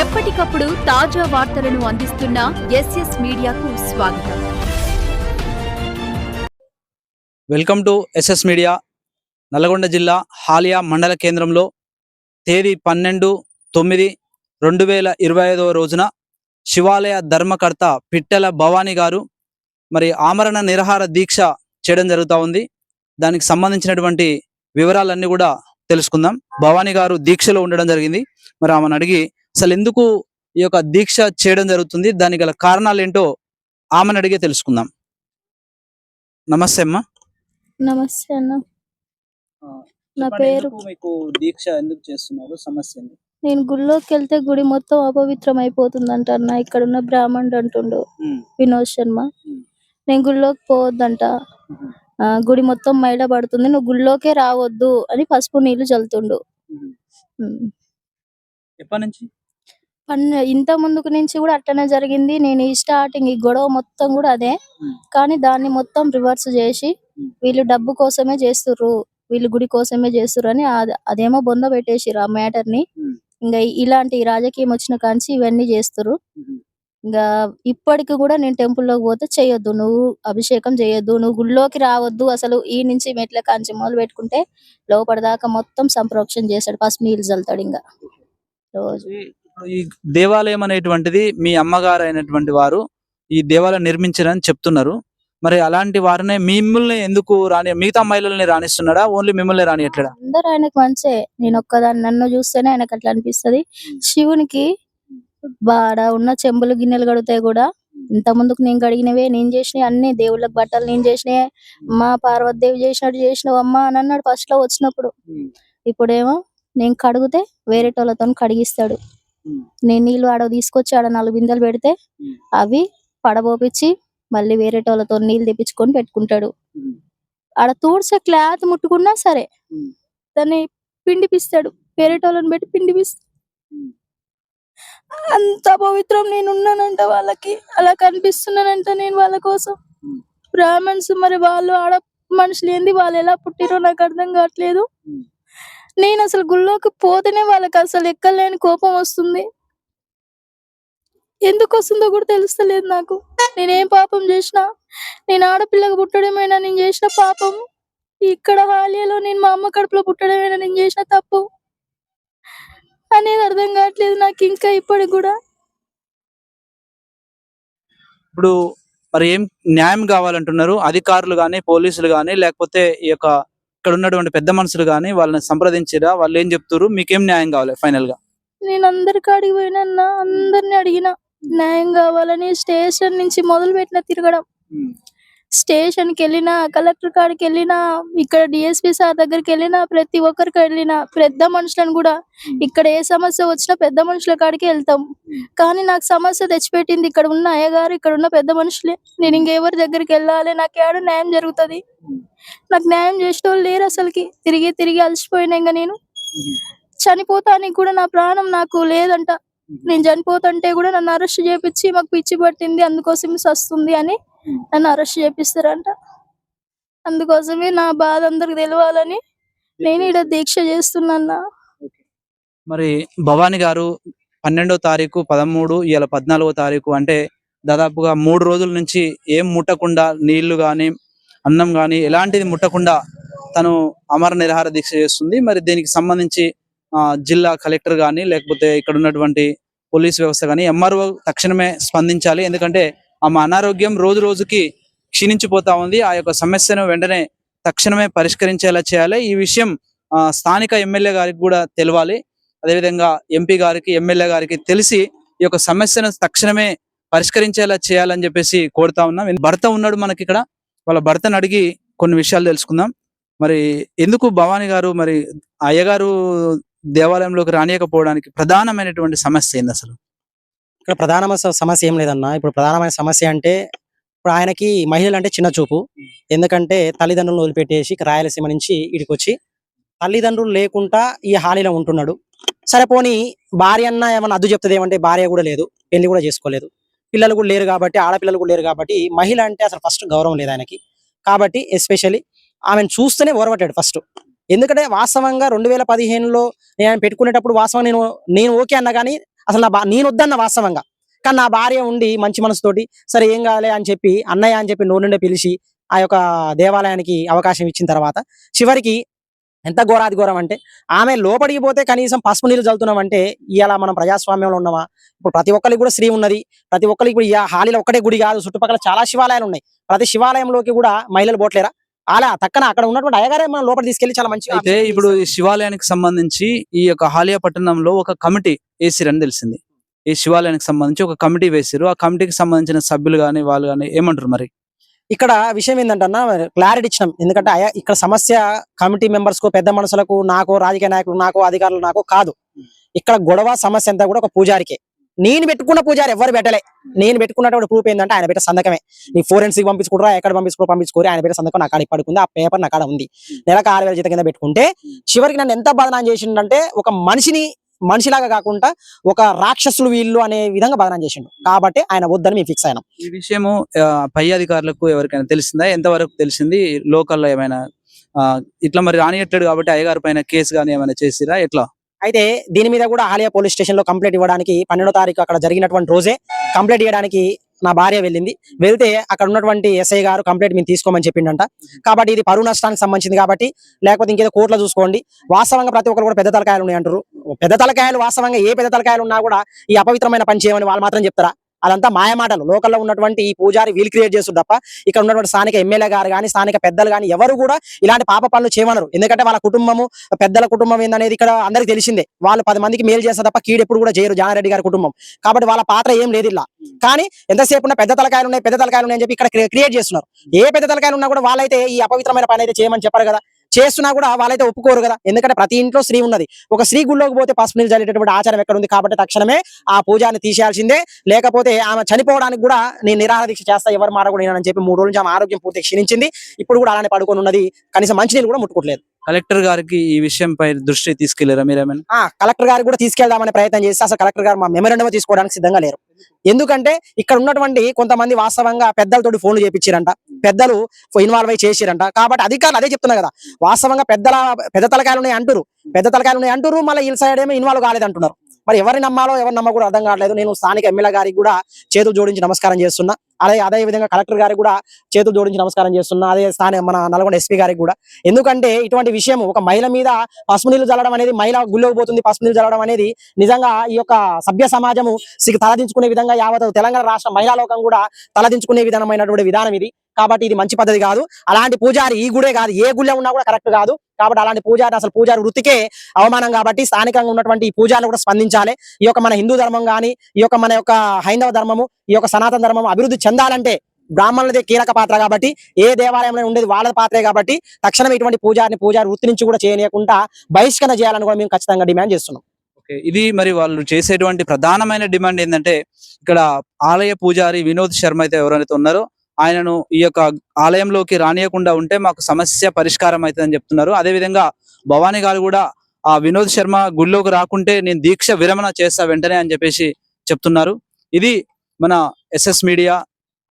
ఎప్పటికప్పుడు తాజా వార్తలను అందిస్తున్న ఎస్ఎస్ మీడియాకు స్వాగతం. Welcome to SS media. Nalgonda జిల్లా హాలియా మండల కేంద్రంలో తేదీ పన్నెండు తొమ్మిది రెండు వేల ఇరవై ఐదవ రోజున శివాలయ ధర్మకర్త పిట్టెల భవానీ గారు మరి ఆమరణ నిరహార దీక్ష చేయడం జరుగుతూ ఉంది. దానికి సంబంధించినటువంటి వివరాలన్నీ కూడా తెలుసుకుందాం. భవానీ గారు దీక్షలో ఉండడం జరిగింది. మరి ఆమెను అడిగి అసలు ఎందుకు ఈ యొక్క దీక్ష చేయడం జరుగుతుంది? దానికి గల కారణాలు ఏంటో ఆమెను అడిగే తెలుసుకుందాం. నమస్తే అమ్మా. నమస్తే అన్న. నా పేరు మీకు దీక్ష ఎందుకు చేస్తున్నారు? సమస్య నేను గుడిలోకి వెళ్తే గుడి మొత్తం అపవిత్రం అయిపోతుందంట అన్న ఇక్కడ ఉన్న బ్రాహ్మణుడు అంటుండు వినోద్ శర్మ. నేను గుడిలోకి పోవద్దంట. గుడి మొత్తం మైడ పడుతుంది నువ్వు గుడిలోకే రావద్దు అని పసుపు నీళ్ళు చల్లుతుండు. ఎప్పటి నుంచి? పన్ను ఇంత ముందుకు నుంచి కూడా అట్టనే జరిగింది నేను ఈ స్టార్టింగ్ ఈ గొడవ మొత్తం కూడా అదే. కానీ దాన్ని మొత్తం రివర్స్ చేసి. వీళ్ళు డబ్బు కోసమే చేస్తుర్రు వీళ్ళు గుడి కోసమే చేస్తుర్రు అని అద- అదేమో బొంద పెట్టేసిర్రు ఆ మ్యాటర్ని. ఇంకా ఇలాంటి రాజకీయం వచ్చిన కాంచి ఇవన్నీ చేస్తుర్రు ఉమ్. ఇంకా ఇప్పటికి కూడా నేను టెంపుల్లోకి పోతే చేయొద్దు నువ్వు అభిషేకం చేయొద్దు నువ్వు గుడిలోకి రావద్దు అసలు ఈ నుంచి మెట్ల కాంచి మొదలు పెట్టుకుంటే లోపలిదాకా మొత్తం సంప్రోక్షణ చేస్తాడు పసుపు నీళ్ళు చల్లుతాడు ఇంకా రోజు ఈ- దేవాలయం అనేటువంటిది మీ అమ్మగారు అయినటువంటి వారు ఈ దేవాలయం నిర్మించారని చెప్తున్నారు. మరి అలాంటి వారినే మిమ్మల్ని ఎందుకు రాని మిగతా మహిళల్ని రాణిస్తున్నాడా? ఓన్లీ మిమ్మల్ని రానియట్లేడా? అందరూ ఆయనకు మంచే. నేను ఒక్కదాన్ని నన్ను చూస్తేనే ఆయనకు అట్లా అనిపిస్తది. శివునికి బాడ ఉన్న చెంబులు గిన్నెలు కడితే కూడా. ఇంత ముందుకు నేను కడిగినవే నేను చేసినవి అన్ని దేవుళ్ళకి బట్టలు నేను చేసినవే మా పార్వతీదేవి చేసినట్టు చేసినవు అమ్మా అని అన్నాడు ఫస్ట్లో వచ్చినప్పుడు. ఇప్పుడేమో నేను కడిగితే వేరేటోళ్ళతో కడిగిస్తాడు. నేను నీళ్ళు ఆడ తీసుకొచ్చి ఆడ నాలుగు బిందెలు పెడితే అవి పడబోపించి మళ్ళీ వేరేటోళ్ళతో నీళ్ళు తెప్పించుకొని పెట్టుకుంటాడు. ఆడ తూడ్చే క్లాత్ ముట్టుకున్నా సరే దాన్ని పిండిపిస్తాడు. వేరేటోళ్ళని పెట్టి పిండిపిస్తాడు అంత పవిత్రం నేనున్నానంట వాళ్ళకి. అలా కనిపిస్తున్నానంట నేను వాళ్ళ కోసం. బ్రాహ్మణ్స్ మరి వాళ్ళు ఆడ మనుషులు ఏంది? వాళ్ళు ఎలా పుట్టిరో నాకు అర్థం కావట్లేదు. నేను అసలు గుళ్ళోకి పోతేనే వాళ్ళకి అసలు ఎక్కలేని కోపం వస్తుంది. ఎందుకు వస్తుందో కూడా తెలుస్తలేదు నాకు. నేనేం పాపం చేసినా నేను ఆడపిల్లకు పుట్టడమేనా నేను చేసిన పాపం ఇక్కడ హాలియాలో నేను మా అమ్మ కడుపులో పుట్టడమేనా నేను చేసిన తప్పు? అనేది అర్థం కావట్లేదు నాకు ఇంకా ఇప్పటికి కూడా. ఇప్పుడు మరి ఏం న్యాయం కావాలంటున్నారు? అధికారులు కానీ పోలీసులు కానీ లేకపోతే ఈ యొక్క ఇక్కడ ఉన్నటువంటి పెద్ద మనుషులు కానీ వాళ్ళని సంప్రదించిరా? వాళ్ళు ఏం చెప్తారు మీకేం న్యాయం కావాలి ఫైనల్గా? నేను అందరి కాడికి పోయినా అందరిని అడిగిన న్యాయం కావాలని స్టేషన్ నుంచి మొదలు పెట్టిన తిరగడం స్టేషన్కి వెళ్ళినా కలెక్టర్ కాడికి వెళ్ళినా ఇక్కడ డిఎస్పి సార్ దగ్గరికి వెళ్ళినా ప్రతి ఒక్కరికి వెళ్ళినా పెద్ద మనుషులను కూడా ఇక్కడ ఏ సమస్య వచ్చినా పెద్ద మనుషుల కాడికి వెళ్తాం. కానీ నాకు సమస్య తెచ్చిపెట్టింది ఇక్కడ ఉన్న అయ్యగారు ఇక్కడ ఉన్న పెద్ద మనుషులే. నేను ఇంకెవరి దగ్గరికి వెళ్ళాలి? నాకు ఏడ న్యాయం జరుగుతుంది? నాకు న్యాయం చేసిన వాళ్ళు లేరు అసలుకి. తిరిగి తిరిగి అలసిపోయినా ఇంకా నేను. చనిపోతానికి కూడా నా ప్రాణం నాకు లేదంట. నేను చనిపోతుంటే కూడా నన్ను అరెస్ట్ చేపించి మాకు పిచ్చి పట్టింది అందుకోసం సస్తుంది అని నన్ను అరెస్ట్ చేపిస్తారంట. అందుకోసమే నా బాధ అందరికి తెలియాలని నేను ఇక్కడ దీక్ష చేస్తున్నా మరి భవానీ గారు పన్నెండో తారీఖు పదమూడు ఇవాళ పద్నాలుగో తారీఖు అంటే దాదాపుగా మూడు రోజుల నుంచి ఏం ముట్టకుండా నీళ్ళు కానీ అన్నం కానీ ఎలాంటిది ముట్టకుండా తను అమర నిరహార దీక్ష చేస్తుంది. మరి దీనికి సంబంధించి ఆ, జిల్లా కలెక్టర్ కానీ లేకపోతే ఇక్కడ ఉన్నటువంటి పోలీస్ వ్యవస్థ కానీ ఎంఆర్ఓ తక్షణమే స్పందించాలి. ఎందుకంటే ఆమె అనారోగ్యం రోజు రోజుకి క్షీణించిపోతా ఉంది. ఆ యొక్క సమస్యను వెంటనే తక్షణమే పరిష్కరించేలా చేయాలి. ఈ విషయం ఆ, స్థానిక ఎమ్మెల్యే గారికి కూడా తెలవాలి. అదేవిధంగా ఎంపీ గారికి ఎమ్మెల్యే గారికి తెలిసి ఈ యొక్క సమస్యను తక్షణమే పరిష్కరించేలా చేయాలని చెప్పేసి కోరుతా ఉన్నాం. భర్త ఉన్నాడు మనకి ఇక్కడ. వాళ్ళ భర్తను అడిగి కొన్ని విషయాలు తెలుసుకుందాం. మరి ఎందుకు భవానీ గారు మరి అయ్యగారు దేవాలయంలోకి రానియకపోవడానికి ప్రధానమైనటువంటి సమస్య ఏంది అసలు? ఇక్కడ ప్రధానమైన సమస్య ఏం లేదన్న. ఇప్పుడు ప్రధానమైన సమస్య అంటే ఇప్పుడు ఆయనకి మహిళలు అంటే చిన్న చూపు. ఎందుకంటే తల్లిదండ్రులను వదిలిపెట్టేసి రాయలసీమ నుంచి ఇడికి వచ్చి తల్లిదండ్రులు లేకుండా ఈ హాలీలో ఉంటున్నాడు. సరే పోనీ భార్య అన్న ఏమన్నా అద్దు చెప్తుంది ఏమంటే భార్య కూడా లేదు పెళ్ళి కూడా చేసుకోలేదు. పిల్లలు కూడా లేరు కాబట్టి ఆడపిల్లలు కూడా లేరు కాబట్టి మహిళ అంటే అసలు ఫస్ట్ గౌరవం లేదు ఆయనకి. కాబట్టి ఎస్పెషల్లీ ఆమెను చూస్తేనే ఓరవట్టాడు ఫస్ట్ ఎందుకంటే వాస్తవంగా రెండు వేల పదిహేనులో నేను పెట్టుకునేటప్పుడు వాస్తవం నేను నేను ఓకే అన్నా కానీ అసలు నా నేను వద్దన్న వాస్తవంగా. కానీ నా భార్య ఉండి మంచి మనసుతోటి సరే ఏం కావాలి? అని చెప్పి అన్నయ్య అని చెప్పి నోరు పిలిచి ఆ యొక్క దేవాలయానికి అవకాశం ఇచ్చిన తర్వాత చివరికి ఎంత ఘోరాది ఘోరం అంటే ఆమె లోపలికి పోతే కనీసం పసుపు నీళ్ళు చల్లుతున్నామంటే ఇలా మనం ప్రజాస్వామ్యంలో ఉన్నామా? ఇప్పుడు ప్రతి ఒక్కరికి కూడా స్త్రీ ఉన్నది ప్రతి ఒక్కరికి ఇప్పుడు ఈ హాలీలో ఒక్కటే గుడి కాదు చుట్టుపక్కల చాలా శివాలయాలు ఉన్నాయి. ప్రతి శివాలయంలోకి కూడా మహిళలు పోట్లేరా అలా తక్కన అక్కడ ఉన్నటువంటి అయ్యగారే మనం లోపల తీసుకెళ్ళి చాలా మంచిగా అయితే ఇప్పుడు ఈ శివాలయానికి సంబంధించి ఈ యొక్క హాలియా పట్టణంలో ఒక కమిటీ వేసిరని తెలిసింది. ఈ శివాలయానికి సంబంధించి ఒక కమిటీ వేసిరు. ఆ కమిటీకి సంబంధించిన సభ్యులు గాని వాళ్ళు గాని ఏమంటారు మరి? ఇక్కడ విషయం ఏంటంటే అన్న క్లారిటీ ఇచ్చినాం. ఎందుకంటే అయ్యా ఇక్కడ సమస్య కమిటీ మెంబర్స్కు పెద్ద మనుషులకు నాకు రాజకీయ నాయకులు నాకు అధికారులు నాకు కాదు. ఇక్కడ గొడవ సమస్య అంతా కూడా ఒక పూజారికే. నేను పెట్టుకున్న పూజారి ఎవరు పెట్టలే. నేను పెట్టుకున్నటువంటి ప్రూఫ్ ఏంటంటే ఆయన పెట్టే సంతకమే. నీ ఫోరెన్సిక్ పంపించుకుంటారా ఎక్కడ పంపించుకో పంపించుకోరు ఆయన పెట్టే సంతకం నా కాడ పడుకుంది ఆ పేపర్ నా కాడ ఉంది. నెలకు ఆరు వేల జీతం కింద పెట్టుకుంటే చివరికి నన్ను ఎంత బదనాం చేసిండంటే ఒక మనిషిని మనిషిలాగా కాకుండా ఒక రాక్షసులు వీళ్ళు అనే విధంగా బదనాం చేసిండు. కాబట్టి ఆయన వద్దని మేము ఫిక్స్ అయినాం. ఈ విషయము ఆ, పై అధికారులకు ఎవరికైనా తెలిసిందా? ఎంతవరకు తెలిసింది? లోకల్లో ఏమైనా ఇట్లా మరి రానియట్లేడు కాబట్టి అయ్యగారి పైన కేసు కానీ ఏమైనా చేసిరా? ఎట్లా? అయితే దీని మీద కూడా ఆలయ పోలీస్ స్టేషన్లో కంప్లైంట్ ఇవ్వడానికి పన్నెండో తారీఖు అక్కడ జరిగినటువంటి రోజే కంప్లైంట్ ఇవ్వడానికి నా భార్య వెళ్ళింది. వెళ్తే అక్కడ ఉన్నటువంటి ఎస్ఐ గారు కంప్లైంట్ మేము తీసుకోమని చెప్పిండంట. కాబట్టి ఇది పరువు నష్టానికి సంబంధించింది కాబట్టి లేకపోతే ఇంకేదో కోర్టులో చూసుకోండి. వాస్తవంగా ప్రతి ఒక్కరు కూడా పెద్ద తలకాయలు ఉన్నాయి అంటారు పెద్ద తలకాయలు వాస్తవంగా ఏ పెద్ద తలకాయలు ఉన్నా కూడా ఈ అపవిత్రమైన పని చేయమని వాళ్ళు మాత్రం చెప్తారా? అదంతా మాయమాటలు లోకల్లో ఉన్నటువంటి ఈ పూజారి వీలు క్రియేట్ చేస్తారు తప్ప ఇక్కడ ఉన్నటువంటి స్థానిక ఎమ్మెల్యే గారు కానీ స్థానిక పెద్దలు కానీ ఎవరు కూడా ఇలాంటి పాప పనులు చేయమనరు. ఎందుకంటే వాళ్ళ కుటుంబము పెద్దల కుటుంబం ఏందనేది ఇక్కడ అందరికి తెలిసిందే. వాళ్ళు పది మందికి మేలు చేస్తే తప్ప కీడు ఎప్పుడు కూడా చేయరు జానారెడ్డి గారి కుటుంబం. కాబట్టి వాళ్ళ పాత్ర ఏం లేదు ఇలా. కానీ ఎంతసేపు ఉన్న పెద్ద తలకాయలు ఉన్నాయి పెద్ద తలకాయలు ఉన్నాయి చెప్పి ఇక్కడ క్రియేట్ చేస్తున్నారు. ఏ పెద్ద తలకాయలు ఉన్నా కూడా వాళ్ళైతే ఈ అపవిత్రమైన పని అయితే చేయమని చెప్పారు కదా. చేస్తున్నా కూడా వాళ్ళైతే ఒప్పుకోరు కదా. ఎందుకంటే ప్రతి ఇంట్లో స్త్రీ ఉన్నది. ఒక స్త్రీ గుళ్ళోకి పోతే పసుపు నీళ్ళు చల్లేటటువంటి ఆచారం ఎక్కడ ఉంది కాబట్టి తక్షణమే ఆ పూజాన్ని తీసేయాల్సిందే. లేకపోతే ఆమె చనిపోవడానికి కూడా నేను నిరాహార దీక్ష చేస్తా ఎవరు మాట కూడా చెప్పి మూడు రోజుల నుంచి ఆమె ఆరోగ్యం పూర్తి క్షీణించింది. ఇప్పుడు కూడా అలానే పడుకొని ఉన్నది. కనీసం మంచినీళ్ళు కూడా ముట్టుకోవట్లేదు. కలెక్టర్ గారికి ఈ విషయంపై దృష్టి తీసుకెళ్ళారా మీరేమైనా? ఆ కలెక్టర్ గారికి కూడా తీసుకెళ్దామనే ప్రయత్నం చేస్తే అసలు కలెక్టర్ గారు మా మెమరండమ్ తీసుకోవడానికి సిద్ధంగా లేరు. ఎందుకంటే ఇక్కడ ఉన్నటువంటి కొంతమంది వాస్తవంగా పెద్దలతోటి ఫోన్లు చేపించారంట. పెద్దలు ఇన్వాల్వ్ అయి చేసిరంట. కాబట్టి అధికారులు అదే చెప్తున్నా కదా. వాస్తవంగా పెద్దల పెద్ద తలకాయలు ఉన్నాయి అంటారు పెద్ద తలకాయలు ఉన్నాయి అంటారు మళ్ళీ ఈ సైడ్ ఏమో ఇన్వాల్వ్ కాలేదు అంటున్నారు మరి ఎవరిని నమ్మాలో ఎవరు నమ్మకూడదు అర్థం కావట్లేదు. నేను స్థానిక ఎమ్మెల్యే గారికి కూడా చేతులు జోడించి నమస్కారం చేస్తున్నా. అదే అదే విధంగా కలెక్టర్ గారికి కూడా చేతులు జోడించి నమస్కారం చేస్తున్నా. అదే స్థానిక మన నల్గొండ ఎస్పీ గారికి కూడా. ఎందుకంటే ఇటువంటి విషయం ఒక మహిళ మీద పసుపు నీళ్ళు చల్లడం అనేది మహిళ గుళ్ళోకి పోతుంది. పసుపు నీళ్ళు చల్లడం అనేది నిజంగా ఈ యొక్క సభ్య సమాజము తలదించుకునే విధంగా యావత్ తెలంగాణ రాష్ట్ర మహిళా లోకం కూడా తలదించుకునే విధానమైనటువంటి విధానం ఇది. కాబట్టి ఇది మంచి పద్ధతి కాదు. అలాంటి పూజారి ఈ గుడే కాదు. ఏ గుళ్ళో ఉన్నా కూడా కరెక్ట్ కాదు. కాబట్టి అలాంటి పూజారి అసలు పూజారి వృత్తికే అవమానం కాబట్టి స్థానికంగా ఉన్నటువంటి ఈ పూజారులు కూడా స్పందించాలి. ఈ యొక్క మన హిందూ ధర్మం కానీ ఈ యొక్క మన యొక్క హైందవ ధర్మము ఈ యొక్క సనాతన ధర్మం అభివృద్ధి చెందాలంటే బ్రాహ్మణులదే కీలక పాత్ర కాబట్టి ఏ దేవాలయంలో ఉండేది వాళ్ళ పాత్రే కాబట్టి తక్షణం ఇటువంటి పూజారిని పూజారి వృత్తి నుంచి కూడా చేయనీయకుండా బహిష్కరణ చేయాలని కూడా మేము ఖచ్చితంగా డిమాండ్ చేస్తున్నాం. ఓకే. ఇది మరి వాళ్ళు చేసేటువంటి ప్రధానమైన డిమాండ్ ఏంటంటే ఇక్కడ ఆలయ పూజారి వినోద్ శర్మ అయితే ఎవరైతే ఉన్నారో ఆయనను ఈ యొక్క ఆలయంలోకి రానియకుండా ఉంటే మాకు సమస్య పరిష్కారం అవుతుందని చెప్తున్నారు. అదే విధంగా భవానీ గారు కూడా ఆ వినోద్ శర్మ గుళ్ళోకి రాకుంటే నేను దీక్ష విరమణ చేస్తా వెంటనే అని చెప్పేసి చెప్తున్నారు. ఇది మన ఎస్ఎస్ మీడియా